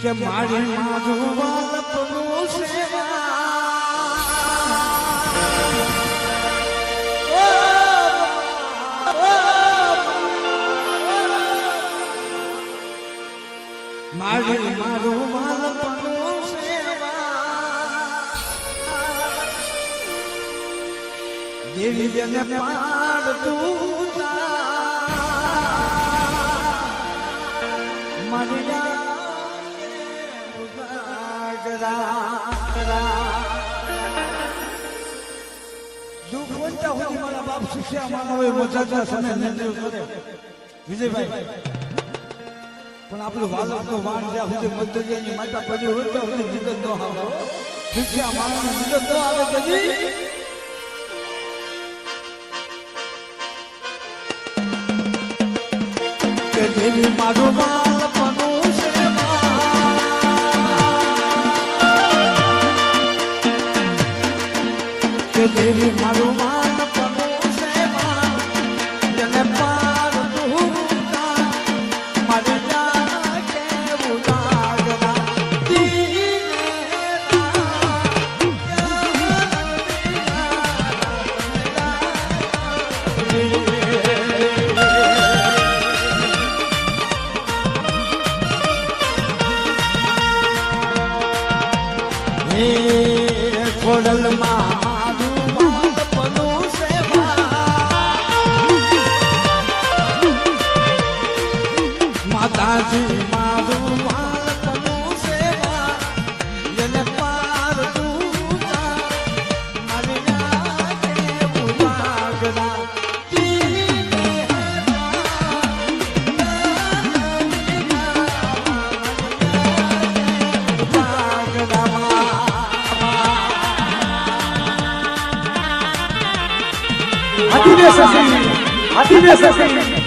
કે મારી મારું ઓ, મારી મારું સેવા. દેવી જન પાડતું મારી દુઃખ વંચા હોય મારા બાપ શિષ્યા માનો હોય મજાના સમય નિર્ણય કરે વિજયભાઈ પણ આપણું વાલક તો વાણ જ્યાં સુધી મધ્યની માતા પડી હોય ત્યાં સુધી નિગત ન આવે શિષ્યા માનો નિગત ન આવે કદી મારું બાળપણું કે દેવી મારું હે ખોડલમાં માતાજી મારું બાળપણું સેવા જેને પાર તુંતા મારી યાદે ઉજાગરા દીને હાથી ને સસી હાથી ને સસી.